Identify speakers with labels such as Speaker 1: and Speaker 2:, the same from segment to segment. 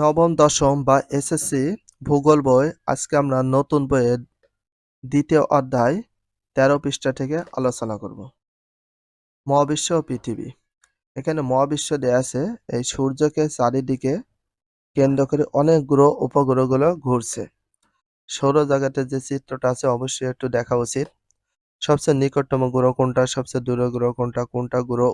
Speaker 1: নবম, দশম বা এসএসসি ভূগোল বই আজকে আমরা নতুন বইয়ের দ্বিতীয় অধ্যায় তেরো পৃষ্ঠা থেকে আলোচনা করব। মহাবিশ্ব ও পৃথিবী। এখানে মহাবিশ্ব দেয়া আছে, এই সূর্যকে চারিদিকে কেন্দ্র করে অনেক গ্রহ, উপগ্রহগুলো ঘুরছে। সৌরজগতের যে চিত্রটা আছে অবশ্যই একটু দেখা উচিত। সবচেয়ে নিকটতম গ্রহ কোনটা, সবচেয়ে দূরের গ্রহ কোনটা কোনটা গ্রহ,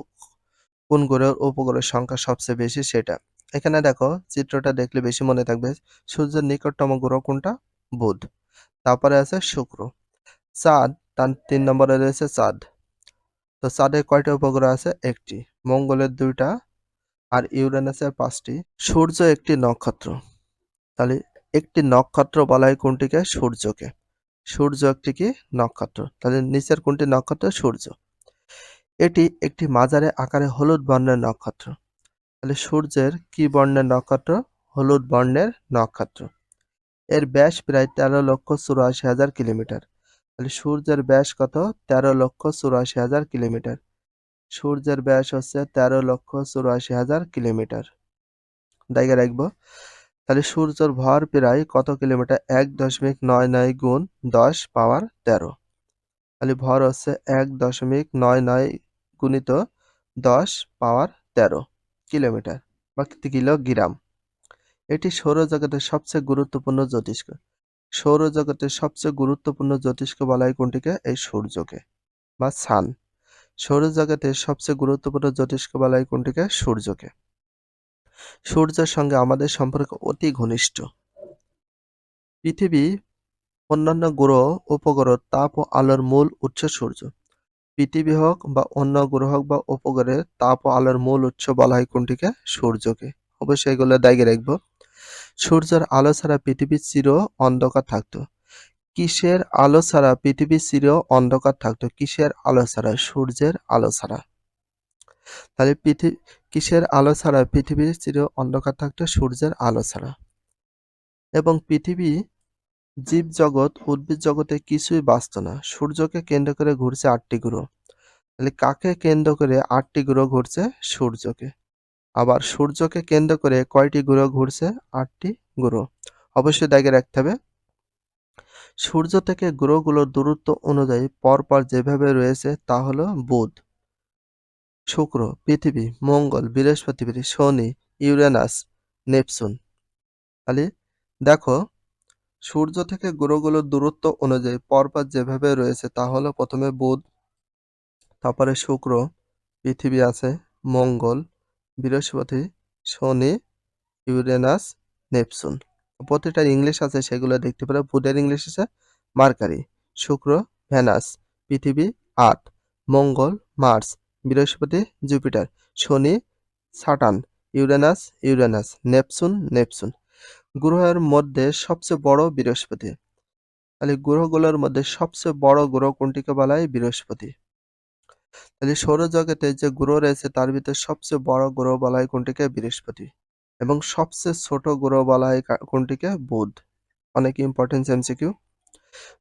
Speaker 1: কোন গ্রহের উপগ্রহের সংখ্যা সবচেয়ে বেশি সেটা। এখানে দেখো চিত্রটা দেখলে বেশি মনে থাকবে, সূর্যের নিকটতম গ্রহ কোনটা? বুধ। তারপরে আছে শুক্র। চাঁদ, তার তিন নম্বরে রয়েছে চাঁদ। তো চাঁদের কয়টা উপগ্রহ আছে? একটি। মঙ্গলের দুইটা আর ইউরেনাসের পাঁচটি। সূর্য একটি নক্ষত্র। তাহলে একটি নক্ষত্র বলা হয় কোনটিকে? সূর্যকে। সূর্য একটি কি? নক্ষত্র। তাহলে নিচের কোনটি নক্ষত্র? সূর্য। এটি একটি মাঝারে আকারে হলুদ বর্ণের নক্ষত্র। তাহলে সূর্যের কি বর্ণের নক্ষত্র? হলুদ বর্ণের নক্ষত্র। এর ব্যাস প্রায় তেরো লক্ষ চুরাশি হাজার কিলোমিটার। তাহলে সূর্যের ব্যাস কত? তেরো লক্ষ চুরাশি হাজার কিলোমিটার। সূর্যের ব্যাস হচ্ছে তেরো লক্ষ চুরাশি হাজার কিলোমিটার। দায়গা রাখব। তাহলে সূর্যের ভর প্রায় কত কিলোমিটার? এক দশমিক নয় নয় গুণ দশ পাওয়ার তেরো। তাহলে ভর হচ্ছে এক দশমিক নয় নয় গুণিত দশ পাওয়ার তেরো। কিলোমিটার বা কিলোগ্রাম এটি সৌরজগতের সবচেয়ে গুরুত্বপূর্ণ জ্যোতিষ্ক সৌরজগতের সবচেয়ে গুরুত্বপূর্ণ জ্যোতিষ্ক বলা হয় কোনটিকে? এই সূর্যকে বা সান। সৌরজগতের সবচেয়ে গুরুত্বপূর্ণ জ্যোতিষ্ক বলা হয় কোনটিকে? সূর্যকে। সূর্যের সঙ্গে আমাদের সম্পর্ক অতি ঘনিষ্ঠ। পৃথিবী অন্যান্য গ্রহ, উপগ্রহ, তাপ ও আলোর মূল উৎস সূর্য। পৃথিবী হোক বা অন্য গ্রহ হোক বা উপগ্রহে, তাপ আলোর মূল উৎস বলা হয় কোনটিকে? সূর্যকে। অবশ্যই এগুলো দায়গে রাখব। সূর্যের আলো ছাড়া পৃথিবী চির অন্ধকার থাকতো। কিসের আলো ছাড়া পৃথিবী চির অন্ধকার থাকতো? কিসের আলো ছাড়া? সূর্যের আলো ছাড়া। তাহলে পৃথিবী কিসের আলো ছাড়া পৃথিবীর চির অন্ধকার থাকতো? সূর্যের আলো ছাড়া। এবং পৃথিবী জীবজগৎ, উদ্ভিদ জগতে কিছুই বাঁচত না। সূর্যকে কেন্দ্র করে ঘুরছে আটটি গ্রহ। তাহলে কাকে কেন্দ্র করে আটটি গ্রহ ঘুরছে? সূর্যকে। আবার সূর্যকে কেন্দ্র করে কয়টি গ্রহ ঘুরছে? আটটি গ্রহ। অবশ্যই দাগে রাখতে হবে। সূর্য থেকে গ্রহগুলোর দূরত্ব অনুযায়ী পরপর যেভাবে রয়েছে তা হলো বুধ, শুক্র, পৃথিবী, মঙ্গল বৃহস্পতি শনি, ইউরেনাস, নেপচুন। তাহলে দেখো সূর্য থেকে গ্রহগুলোর দূরত্ব অনুযায়ী পরপর যেভাবে রয়েছে তা হলো প্রথমে বুধ, তারপরে শুক্র, পৃথিবী আছে মঙ্গল, বৃহস্পতি, শনি, ইউরেনাস, নেপচুন। প্রতিটা ইংলিশ আছে, সেগুলো দেখতে পারো। বুধের ইংলিশ আছে মার্কারি, শুক্র ভেনাস পৃথিবী আট, মঙ্গল মার্স, বৃহস্পতি জুপিটার, শনি Saturn Uranus Uranus, Neptune Neptune. গ্রহের মধ্যে সবচেয়ে বড় বৃহস্পতি। তাহলে গ্রহগুলোর মধ্যে সবচেয়ে বড় গ্রহ কোনটিকে বলা হয়? বৃহস্পতি। তাহলে সৌরজগতে যে গ্রহ রয়েছে, তার ভিতরে সবচেয়ে বড় গ্রহ বলা হয় কোনটিকে? বৃহস্পতি। এবং সবচেয়ে ছোট গ্রহ বলা হয় কোনটিকে? বুধ। অনেক ইম্পর্টেন্ট এমসিকিউ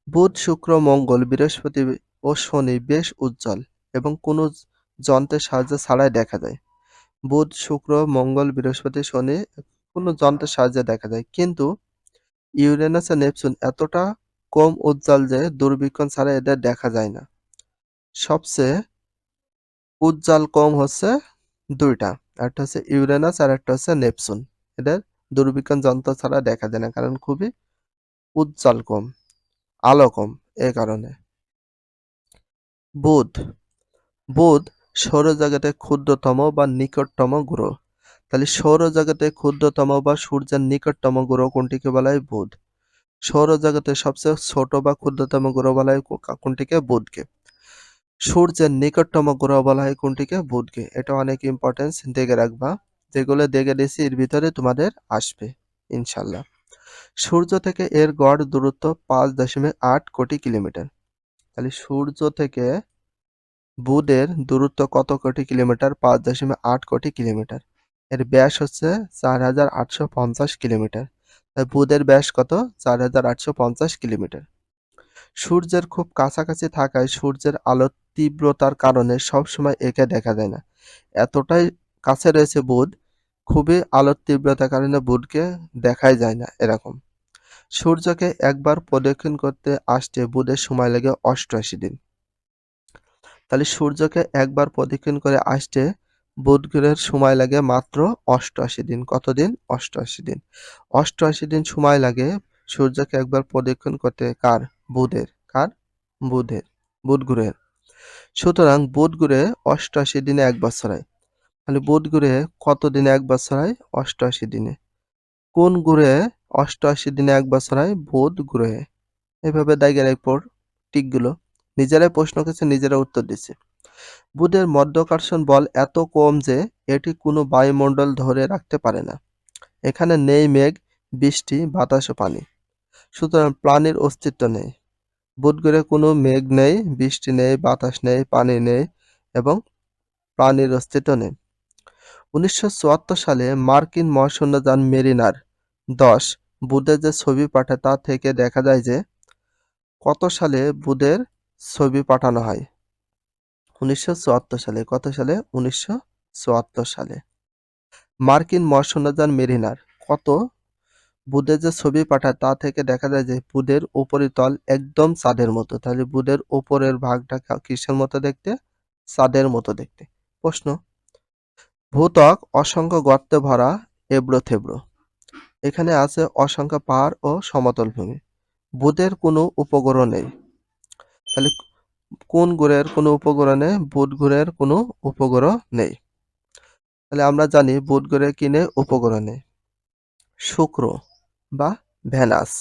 Speaker 1: বুধ, শুক্র, মঙ্গল, বৃহস্পতি ও শনি বেশ উজ্জ্বল এবং কোনো যন্ত্রের সাহায্য ছাড়াই দেখা যায়। বুধ, শুক্র, মঙ্গল, বৃহস্পতি, শনি কোনো যন্ত্রের সাহায্যে দেখা যায়। কিন্তু ইউরেনাস ও নেপচুন এতটা কম উজ্জ্বল যে দূরবীক্ষণ ছাড়া এদের দেখা যায় না। সবচেয়ে উজ্জ্বল কম হচ্ছে দুইটা, একটা হচ্ছে ইউরেনাস আর একটা হচ্ছে নেপচুন। এদের দূরবীক্ষণ যন্ত্র ছাড়া দেখা যায় না, কারণ খুবই উজ্জ্বল কম, আলো কম এ কারণে। বুধ বুধ সৌরজগতের ক্ষুদ্রতম বা নিকটতম গ্রহ। তাহলে সৌরজগতের ক্ষুদ্রতম বা সূর্যের নিকটতম গ্রহ কোনটিকে বলা হয় বুধ? সৌরজগতের সবচেয়ে ছোট বা ক্ষুদ্রতম গ্রহ বলা হয় কোনটিকে? বুধকে। সূর্যের নিকটতম গ্রহ বলা হয় কোনটিকে? বুধকে। এটা অনেক ইম্পর্টেন্স দেখে রাখবা। যেগুলো দেখে দিয়েছি এর ভিতরে তোমাদের আসবে ইনশাল্লাহ সূর্য থেকে এর গড় দূরত্ব পাঁচ দশমিক আট কোটি কিলোমিটার। তাহলে সূর্য থেকে বুধের দূরত্ব কত কোটি কিলোমিটার? পাঁচ দশমিক আট কোটি কিলোমিটার। এর ব্যাস হচ্ছে চার হাজার আটশো পঞ্চাশ কিলোমিটার। তাই বুধের ব্যাস কত? চার হাজার আটশো পঞ্চাশ কিলোমিটার। সূর্যের খুব কাছাকাছি থাকায় সূর্যের আলোর তীব্রতার কারণে সবসময় একে দেখা যায় না। এতটাই কাছে রয়েছে বুধ, খুবই আলোর তীব্রতার কারণে বুধকে দেখাই যায় না এরকম। সূর্যকে একবার প্রদক্ষিণ করতে আসতে বুধের সময় লাগে অষ্টআশি দিন। তাহলে সূর্যকে একবার প্রদক্ষিণ করে আসতে বুধ গ্রহের সময় লাগে মাত্র অষ্টআশি দিন। কতদিন? অষ্টআশি দিন। অষ্টআশি দিন সময় লাগে সূর্যকে একবার প্রদক্ষিণ করতে কার? বুধের। কার? বুধের। বুধ গ্রহের সুতরাং বুধ গ্রহে অষ্টআশি দিনে এক বছর হয় তাহলে বুধ গ্রহে কত দিনে এক বছর হয় অষ্টআশি দিনে। কোন গ্রহে অষ্টআশি দিনে এক বছর হয় বুধ গ্রহে এভাবে দাগের এরপর টিকগুলো। নিজেরাই প্রশ্ন করেছে, নিজেরা উত্তর দিচ্ছে। বুধের মধ্যাকর্ষণ বল এত কম যে এটি কোনো বায়ুমণ্ডল ধরে রাখতে পারে না। এখানে নেই মেঘ, বৃষ্টি, বাতাস ও পানি। সুতরাং প্রাণীর অস্তিত্ব নেই। বুধ গ্রহে কোনো মেঘ নেই, বৃষ্টি নেই, বাতাস নেই, পানি নেই এবং প্রাণীর অস্তিত্ব নেই। উনিশশো চুয়াত্তর সালে মার্কিন মহাশূন্যযান মেরিনার দশ বুধের যে ছবি পাঠায় তা থেকে দেখা যায় যে কত সালে বুধের ছবি পাঠানো হয়। উনিশশো চুয়াত্তর সালে, কত সালে? উনিশশো চুয়াত্তর সালে। মার্কিন মহাশূন্যযান মেরিনার, কত? বুধের যে ছবি পাঠায়, তা থেকে দেখা যায় যে বুধের উপরিতল একদম চাঁদের মতো। তাহলে বুধের উপরের ভাগটা কিসের মতো দেখতে? চাঁদের মতো দেখতে। প্রশ্ন, ভূত্বক অসংখ্য গর্তে ভরা এবড়ো থেবড়ো। এখানে আছে অসংখ্য পাহাড় ও সমতল ভূমি। বুধের কোনো উপগ্রহ নেই। তাহলে কোন গ্রহের কোনো উপগ্রহ নেই বুধ গ্রহের কোনো উপগ্রহ নেই। তাহলে আমরা জানি বুধ গ্রহে কি নেই উপগ্রহ নেই। শুক্র বা ভ্যানাস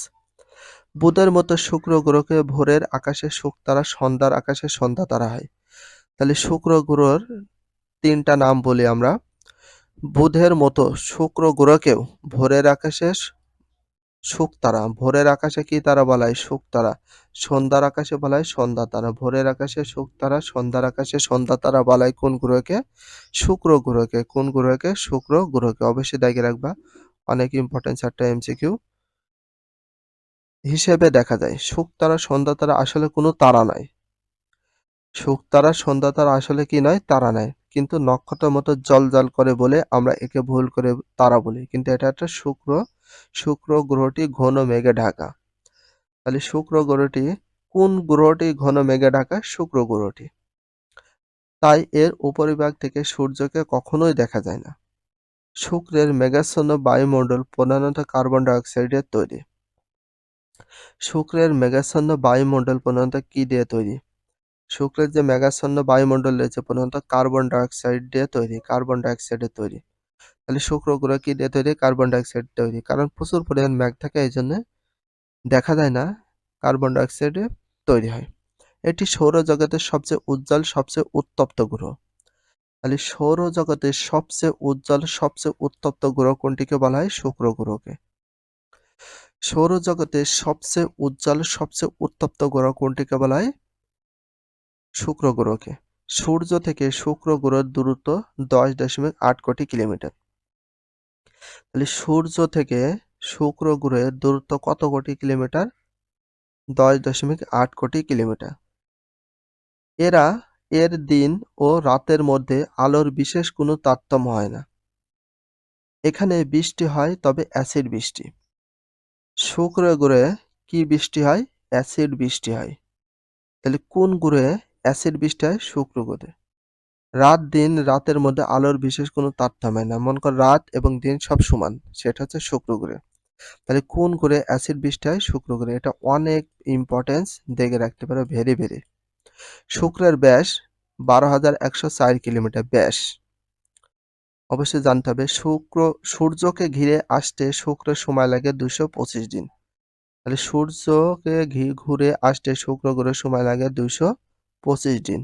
Speaker 1: বুধের মতো শুক্র গ্রহকে ভোরের আকাশে শুক তারা, সন্ধ্যার আকাশে সন্ধ্যা তারা হয়। তাহলে শুক্র গ্রহের তিনটা নাম বলি আমরা। বুধের মতো শুক্র গ্রহকেও ভোরের আকাশে শুক তারা, ভোরের আকাশে কি তারা বলায় হয় শুক তারা? সন্ধ্যার আকাশে বলায় সন্ধ্যা তারা, ভোরের আকাশে শুক তারা, সন্ধ্যার আকাশে সন্ধ্যা তারা বলায় কোন গ্রহকে? শুক্র গ্রহকে, কোন গ্রহকে? শুক্র গ্রহকে। অবশ্যই দেখে রাখবা, অনেক ইম্পর্টেন্ট চারটা এমসিকিউ হিসেবে দেখা যায় শুক তারা, সন্ধ্যা তারা আসলে কোনো তারা নয়। শুক তারা, সন্ধ্যা তারা আসলে কি নয়? তারা নয়। কিন্তু নক্ষত্রের মতো জল জল করে বলে আমরা একে ভুল করে তারা বলি। কিন্তু এটা একটা শুক্র শুক্র গ্রহটি ঘন মেঘে ঢাকা। তাহলে শুক্র গ্রহটি, কোন গ্রহটি ঘন মেঘে ঢাকা? শুক্র গ্রহটি। তাই এর উপরিভাগ থেকে সূর্যকে কখনোই দেখা যায় না। শুক্রের মেঘাচ্ছন্ন বায়ুমণ্ডল প্রধানত কার্বন ডাইঅক্সাইডের তৈরি। শুক্রের মেঘাচ্ছন্ন বায়ুমণ্ডল প্রধানত কি দিয়ে তৈরি? শুক্রের যে মেঘাচ্ছন্ন বায়ুমণ্ডল রয়েছে, প্রধানত কার্বন ডাইঅক্সাইড দিয়ে তৈরি, কার্বন ডাইঅক্সাইডের তৈরি। তাহলে শুক্র গ্রহ কি দিয়ে তৈরি? কার্বন ডাইঅক্সাইড তৈরি। কারণ প্রচুর পরিমাণ মেঘ থাকে এই জন্য দেখা যায় না কার্বন ডাইঅক্সাইডে তৈরি হয়। এটি সৌরজগতের সবচেয়ে উজ্জ্বল, সবচেয়ে উত্তপ্ত গ্রহ। তাহলে সৌরজগতের সবচেয়ে উজ্জ্বল, সবচেয়ে উত্তপ্ত গ্রহ কোনটিকে বলা হয়? শুক্র গ্রহকে। সৌরজগতের সবচেয়ে উজ্জ্বল, সবচেয়ে উত্তপ্ত গ্রহ কোনটিকে বলা হয়? শুক্র গ্রহকে। সূর্য থেকে শুক্র গ্রহের দূরত্ব দশ দশমিক আট কোটি কিলোমিটার। তাহলে সূর্য থেকে শুক্র গ্রহের দূরত্ব কত কোটি কিলোমিটার? দশ দশমিক আট কোটি কিলোমিটার। এরা এর দিন ও রাতের মধ্যে আলোর বিশেষ কোনো তারতম্য হয় না। এখানে বৃষ্টি হয়, তবে অ্যাসিড বৃষ্টি। শুক্র গ্রহে কি বৃষ্টি হয়? অ্যাসিড বৃষ্টি হয়। তাহলে কোন গ্রহে অ্যাসিড বৃষ্টি হয়? শুক্র গ্রহে। রাত, দিন, রাতের মধ্যে আলোর বিশেষ কোনো তারতম্য না মনে কর রাত এবং দিন সব সমান, সেটা হচ্ছে শুক্র গ্রহে। তাহলে কোন গ্রহে অ্যাসিড বৃষ্টি হয় শুক্র গ্রহে। এটা অনেক ইম্পর্টেন্স দেখে রাখতে পারো ভেরি ভেরি শুক্রের ব্যাস বারো হাজার একশো চার কিলোমিটার ব্যাস। অবশ্যই জানতে হবে, শুক্র, সূর্যকে ঘিরে আসতে শুক্রের সময় লাগে দুশো পঁচিশ দিন। তাহলে সূর্যকে ঘি, ঘুরে আসতে শুক্র গ্রহের সময় লাগে দুশো পঁচিশ দিন।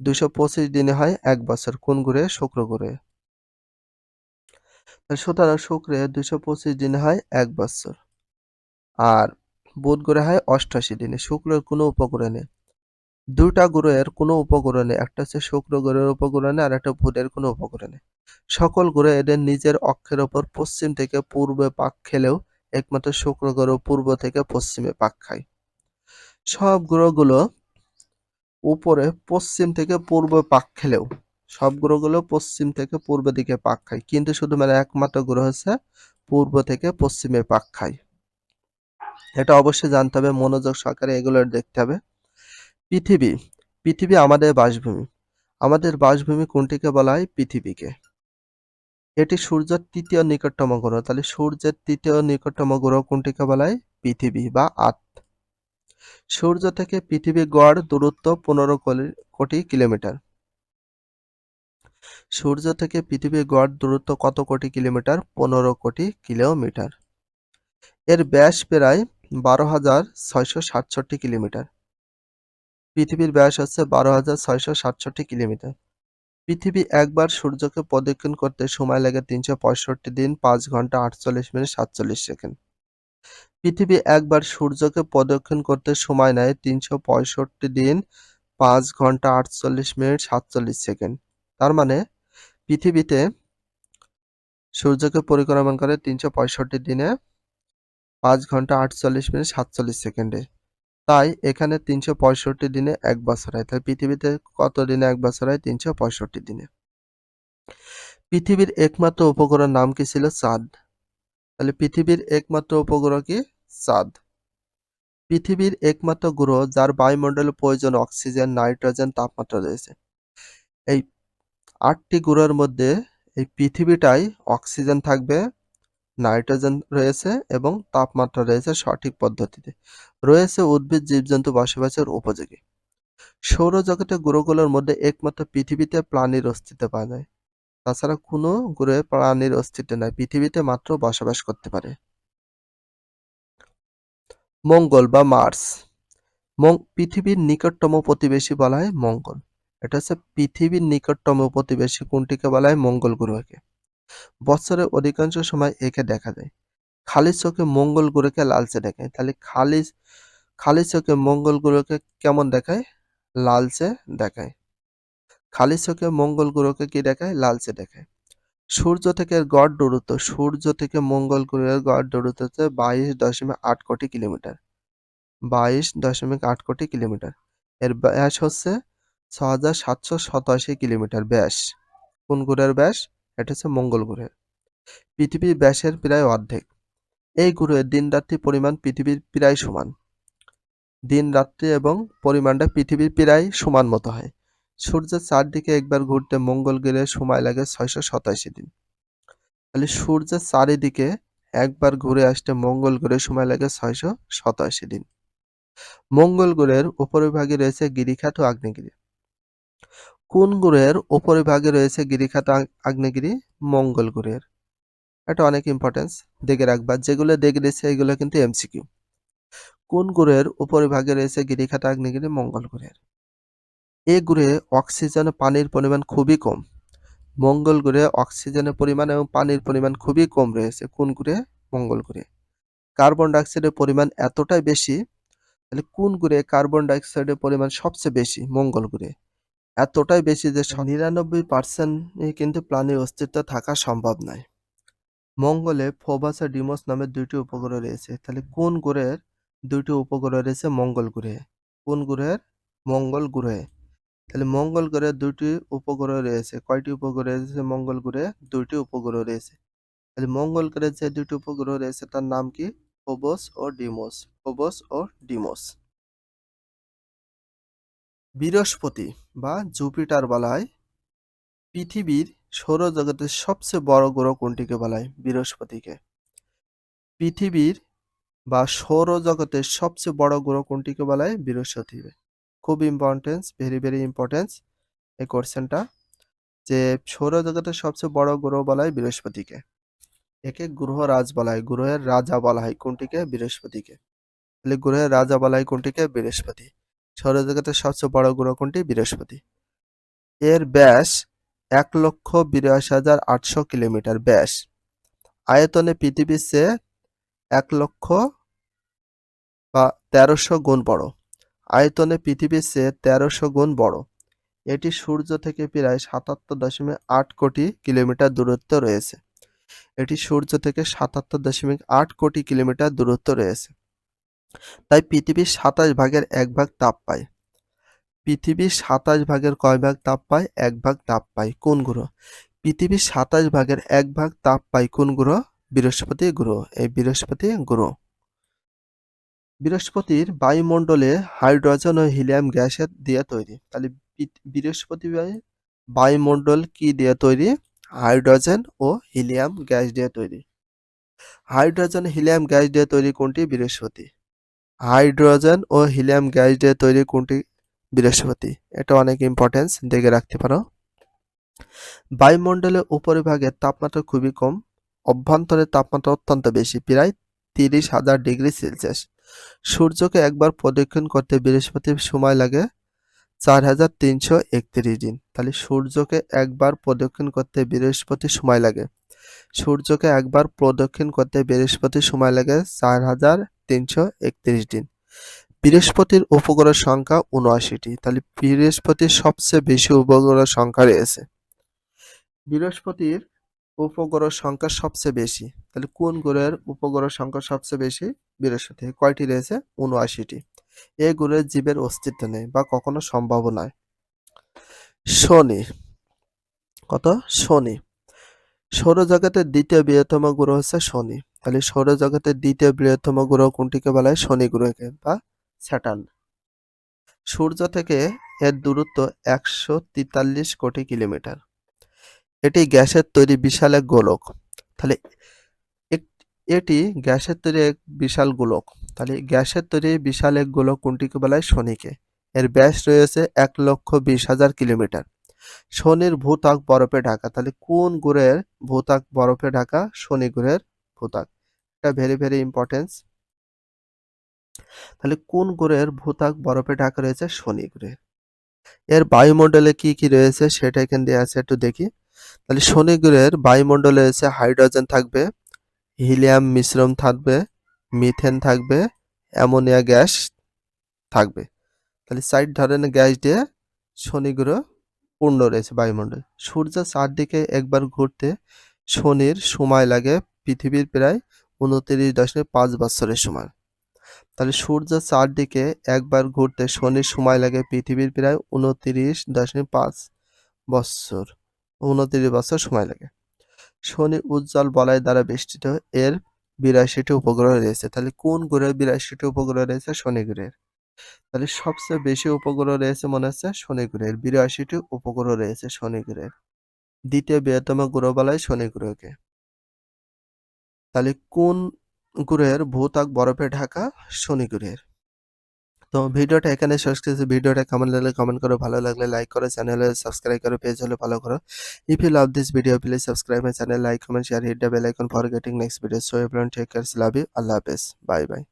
Speaker 1: দুশো পঁচিশ দিনে হয় এক বছর। কোন গ্রহে শুক্র গ্রহে সুতরাং শুক্রে দুশো পঁচিশ দিনে হয় এক বছর। আর বুধ গ্রহে হয় অষ্টাশি দিনে। শুক্রের কোনো উপগ্রহ নেই দুটা গ্রহের কোনো উপগ্রহ নেই একটা হচ্ছে শুক্র গ্রহের উপগ্রহ নেই আর একটা বুধের কোনো উপগ্রহ নেই সকল গ্রহ এদের নিজের অক্ষের ওপর পশ্চিম থেকে পূর্বে পাক খেলেও একমাত্র শুক্র গ্রহ পূর্ব থেকে পশ্চিমে পাক খায়। সব গ্রহগুলো উপরে পশ্চিম থেকে পূর্ব পাক খেলেও, সব গ্রহগুলো পশ্চিম থেকে পূর্ব দিকে পাক খায়। কিন্তু শুধুমাত্র একমাত্র গ্রহ হচ্ছে পূর্ব থেকে পশ্চিমে পাক খায়। এটা অবশ্যই জানতে হবে, মনোযোগ সহকারে এগুলো দেখতে হবে। পৃথিবী পৃথিবী আমাদের বাসভূমি। আমাদের বাসভূমি কোনটিকে বলা হয়? পৃথিবীকে। এটি সূর্যের তৃতীয় নিকটতম গ্রহ। তাহলে সূর্যের তৃতীয় নিকটতম গ্রহ কোনটিকে বলা হয়? পৃথিবী বা আত সূর্য থেকে পৃথিবী গড় দূরত্ব পনেরো কোটি কিলোমিটার। সূর্য থেকে পৃথিবী গড় দূরত্ব কত কোটি কিলোমিটার? পনেরো কোটি কিলোমিটার। এর ব্যাস প্রায় বারো হাজার ছয়শো সাতষট্টি কিলোমিটার। পৃথিবীর ব্যাস হচ্ছে বারো হাজার ছয়শো সাতষট্টি কিলোমিটার। পৃথিবী একবার সূর্যকে প্রদক্ষিণ করতে সময় লাগে তিনশো পঁয়ষট্টি দিন পাঁচ ঘণ্টা আটচল্লিশ মিনিট সাতচল্লিশ সেকেন্ড। পৃথিবী একবার সূর্যকে প্রদক্ষিণ করতে সময় নেয় তিনশো পঁয়ষট্টি দিন, পাঁচ ঘণ্টা আটচল্লিশ মিনিট সাতচল্লিশ সেকেন্ড। তার মানে পৃথিবীতে সূর্যকে পরিক্রমণ করে তিনশো পঁয়ষট্টি দিনে পাঁচ ঘণ্টা আটচল্লিশ মিনিট সাতচল্লিশ সেকেন্ডে। তাই এখানে তিনশো পঁয়ষট্টি দিনে এক বছর হয়। তাই পৃথিবীতে কত দিনে এক বছর হয়? তিনশো পঁয়ষট্টি দিনে। পৃথিবীর একমাত্র উপগ্রহের নাম কি ছিল? চাঁদ। তাহলে পৃথিবীর একমাত্র উপগ্রহ কি? চাঁদ পৃথিবীর একমাত্র গ্রহ যার বায়ুমণ্ডলে প্রয়োজন অক্সিজেন, নাইট্রোজেন, তাপমাত্রা রয়েছে। এই আটটি গ্রহের মধ্যে এই পৃথিবীটাই অক্সিজেন থাকবে, নাইট্রোজেন রয়েছে এবং তাপমাত্রা রয়েছে সঠিক পদ্ধতিতে। রয়েছে উদ্ভিদ, জীবজন্তু বসবাসের উপযোগী। সৌরজগতের গ্রহগুলোর মধ্যে একমাত্র পৃথিবীতে প্রাণীর অস্তিত্ব পাওয়া যায়। তাছাড়া কোনো গ্রহে প্রাণীর অস্তিত্ব নাই, পৃথিবীতে মাত্র বসবাস করতে পারে। মঙ্গল বা মার্স। পৃথিবীর নিকটতম প্রতিবেশী বলা হয় মঙ্গল। এটা হচ্ছে পৃথিবীর নিকটতম প্রতিবেশী কোনটিকে বলা হয় মঙ্গল গ্রহকে। বছরের অধিকাংশ সময় একে দেখা যায়। খালি চোখে মঙ্গল গ্রহকে লালচে দেখায়। তাহলে খালি খালি চোখে মঙ্গল গ্রহকে কেমন দেখায়? লালচে দেখায়। খালি চোখে মঙ্গল গ্রহকে কি দেখায়? লালচে দেখায়। সূর্য থেকে গড় দূরত্ব, সূর্য থেকে মঙ্গল গ্রহের গড় দূরত্ব হচ্ছে বাইশ দশমিক আট কোটি কিলোমিটার। বাইশ দশমিক আট কোটি কিলোমিটার। এর ব্যাস হচ্ছে ছ হাজার সাতশো সতাশি কিলোমিটার ব্যাস। কোন গ্রহের ব্যাস? এটা হচ্ছে মঙ্গল গ্রহের। পৃথিবীর ব্যাসের প্রায় অর্ধেক। এই গ্রহের দিন রাত্রি পরিমাণ পৃথিবীর প্রায় সমান। দিন রাত্রি এবং পরিমাণটা পৃথিবীর প্রায় সমান মতো হয়। সূর্যের চারদিকে একবার ঘুরতে মঙ্গল গ্রহে সময় লাগে ছয়শো সাতাশি দিন। তাহলে সূর্যের চারিদিকে একবার ঘুরে আসতে মঙ্গল গ্রহে সময় লাগে ছয়শো সাতাশি দিন। মঙ্গল গ্রহের উপরিভাগে রয়েছে গিরিখাত ও আগ্নেয়গিরি। কোন গ্রহের উপরিভাগে রয়েছে গিরিখাত আগ্নেয়গিরি? মঙ্গল গ্রহের। এটা অনেক ইম্পর্টেন্স দেখে রাখবা। যেগুলো দেখে দিয়েছে, এগুলো কিন্তু এমসিকিউ কোন গ্রহের উপরিভাগে রয়েছে গিরিখাত আগ্নেয়গিরি? মঙ্গল গ্রহের। এ গ্রহে অক্সিজেন পানির পরিমাণ খুবই কম। মঙ্গল গ্রহে অক্সিজেনের পরিমাণ এবং পানির পরিমাণ খুবই কম রয়েছে। কোন গ্রহে মঙ্গল গ্রহে কার্বন ডাইঅক্সাইডের পরিমাণ এতটাই বেশি, তাহলে কোন গ্রহে কার্বন ডাইঅক্সাইডের পরিমাণ সবচেয়ে বেশি? মঙ্গল গ্রহে এতটাই বেশি যে নিরানব্বই পার্সেন্ট কিন্তু প্রাণীর অস্তিত্ব থাকা সম্ভব নয়। মঙ্গলে ফোবাস আর ডিমোস নামের দুইটি উপগ্রহ রয়েছে। তাহলে কোন গ্রহের দুইটি উপগ্রহ রয়েছে মঙ্গল গ্রহে কোন গ্রহের মঙ্গল গ্রহে তাহলে মঙ্গল গ্রহে দুইটি উপগ্রহ রয়েছে। কয়টি উপগ্রহ রয়েছে? মঙ্গল গ্রহে দুইটি উপগ্রহ রয়েছে। তাহলে মঙ্গল গ্রহে যে দুইটি উপগ্রহ রয়েছে, তার নাম কি? ফোবস ও ডিমোস। ফোবস ও ডিমোস। বৃহস্পতি বা জুপিটার বলা হয়। পৃথিবীর সৌরজগতের সবচেয়ে বড় গ্রহ কোনটিকে বলা হয়? বৃহস্পতিকে। পৃথিবীর বা সৌরজগতের সবচেয়ে বড় গ্রহ কোনটিকে বলা হয়? বৃহস্পতি খুব ইম্পর্টেন্স ভেরি ভেরি ইম্পর্টেন্স এই কোশ্চেনটা যে সৌরজগতের সবচেয়ে বড় গ্রহ বলা হয় বৃহস্পতিকে। একে গ্রহ রাজ বলা হয় গ্রহের রাজা বলা হয় কোনটিকে? বৃহস্পতিকে। তাহলে গ্রহের রাজা বলা হয় কোনটিকে? বৃহস্পতি। সৌরজগতের সবচেয়ে বড় গ্রহ কোনটি? বৃহস্পতি। এর ব্যাস এক লক্ষ বিরাশি হাজার আটশো কিলোমিটার। ব্যাস। আয়তনে পৃথিবীর চেয়ে এক লক্ষ বা তেরোশো গুণ বড়। আয়তনে পৃথিবীর চেয়ে তেরোশো গুণ বড়। এটি সূর্য থেকে প্রায় সাতাত্তর দশমিক আট কোটি কিলোমিটার দূরত্ব রয়েছে। এটি সূর্য থেকে সাতাত্তর দশমিক আট কোটি কিলোমিটার দূরত্ব রয়েছে। তাই পৃথিবীর সাতাশ ভাগের এক ভাগ তাপ পায়। পৃথিবীর সাতাশ ভাগের কয় ভাগ তাপ পায়? এক ভাগ তাপ পায়। কোন গ্রহ? পৃথিবীর সাতাশ ভাগের এক ভাগ তাপ পায় কোন গ্রহ? বৃহস্পতি গ্রহ। এই বৃহস্পতি গ্রহ। বৃহস্পতির বায়ুমণ্ডলে হাইড্রোজেন ও হিলিয়াম গ্যাসের দিয়ে তৈরি। তাহলে বৃহস্পতি বায়ু- বায়ুমণ্ডল কি দিয়ে তৈরি? হাইড্রোজেন ও হিলিয়াম গ্যাস দিয়ে তৈরি। হাইড্রোজেন, হিলিয়াম গ্যাস দিয়ে তৈরি কোনটি? বৃহস্পতি। হাইড্রোজেন ও হিলিয়াম গ্যাস দিয়ে তৈরি কোনটি? বৃহস্পতি। এটা অনেক ইম্পর্টেন্স দেখে রাখতে পারো। বায়ুমণ্ডলের উপরিভাগের তাপমাত্রা খুবই কম। অভ্যন্তরের তাপমাত্রা অত্যন্ত বেশি, প্রায় তিরিশ হাজার ডিগ্রি সেলসিয়াস। সূর্যকে একবার প্রদক্ষিণ করতে বৃহস্পতির সময় লাগে চার হাজার তিনশো একত্রিশ দিন। তাহলে সূর্যকে একবার প্রদক্ষিণ করতে বৃহস্পতির সময় লাগে। সূর্যকে একবার প্রদক্ষিণ করতে বৃহস্পতির সময় লাগে চার হাজার তিনশো একত্রিশ দিন। বৃহস্পতির উপগ্রহের সংখ্যা উনআশিটি। তাহলে বৃহস্পতির সবচেয়ে বেশি উপগ্রহের সংখ্যা রয়েছে। বৃহস্পতির উপগ্রহ সংখ্যা সবচেয়ে বেশি। তাহলে কোন গ্রহের উপগ্রহ সংখ্যা সবচেয়ে বেশি? বৃহস্পতি। কয়টি রয়েছে? উনআশিটি। এই গ্রহের জীবের অস্তিত্ব নেই বা কখনো সম্ভব নয়। শনি। কত? শনি। সৌরজগতের দ্বিতীয় বৃহত্তম গ্রহ হচ্ছে শনি। তাহলে সৌরজগতের দ্বিতীয় বৃহত্তম গ্রহ কোনটিকে বলা হয়? শনি গ্রহকে বা স্যাটার্ন। সূর্য থেকে এর দূরত্ব একশো তেতাল্লিশ কোটি কিলোমিটার। এটি গ্যাসের তৈরি বিশাল এক গোলক। তাহলে এটি গ্যাসের তৈরি এক বিশাল গোলক। তাহলে গ্যাসের তৈরি বিশাল এক গোলক কোনটিকে বলা হয়? শনিকে। এর ব্যাস রয়েছে এক লক্ষ বিশ হাজার কিলোমিটার। শনির ভূত্বক বরফে ঢাকা। তাহলে কোন গ্রহের ভূত্বক বরফে ঢাকা? শনি গ্রহের ভূত্বক। এটা ভেরি ভেরি ইম্পর্টেন্স তাহলে কোন গ্রহের ভূত্বক বরফে ঢাকা রয়েছে? শনি গ্রহের। এর বায়ুমণ্ডলে কি কি রয়েছে? সেটা এখানে দেওয়া আছে, একটু দেখি। তাহলে শনি গ্রহের বায়ুমণ্ডলে রয়েছে হাইড্রোজেন থাকবে, হিলিয়াম মিশ্রণ থাকবে, মিথেন থাকবে, অ্যামোনিয়া গ্যাস থাকবে। তাহলে সাইড ধরনের গ্যাস দিয়ে শনি গ্রহ পূর্ণ রয়েছে বায়ুমণ্ডল। সূর্যের চারদিকে একবার ঘুরতে শনির সময় লাগে পৃথিবীর প্রায় উনত্রিশ দশমিক পাঁচ বছরের সময়। তাহলে সূর্যের চারদিকে একবার ঘুরতে শনির সময় লাগে পৃথিবীর প্রায় উনত্রিশ দশমিক পাঁচ বছর উনত্রিশ বছর সময় লাগে। শনি উজ্জ্বল বলয় দ্বারা বেষ্টিত। এর বিরাশিটি উপগ্রহ রয়েছে। তাহলে কোন গ্রহের বিরাশিটি উপগ্রহ রয়েছে? শনি গ্রহের। তাহলে সবচেয়ে বেশি উপগ্রহ রয়েছে মনে হচ্ছে শনি গ্রহের। বিরাশিটি উপগ্রহ রয়েছে শনি গ্রহের। দ্বিতীয় বৃহত্তম গ্রহ বলা হয় শনি গ্রহকে। তাহলে কোন গ্রহের ভূতাক বরফে ঢাকা? শনি গ্রহের। তো ভিডিওটা এখানে শেষ করছি। ভিডিওটা কেমন লাগলে কমেন্ট করো। ভালো লাগলে লাইক করো। চ্যানেল সাবস্ক্রাইব করো। পেজ হলে ফলো করো। If you love this video please subscribe my channel like comment share hit the bell icon for getting next video so everyone take care love you আল্লাহ হাফেজ bye by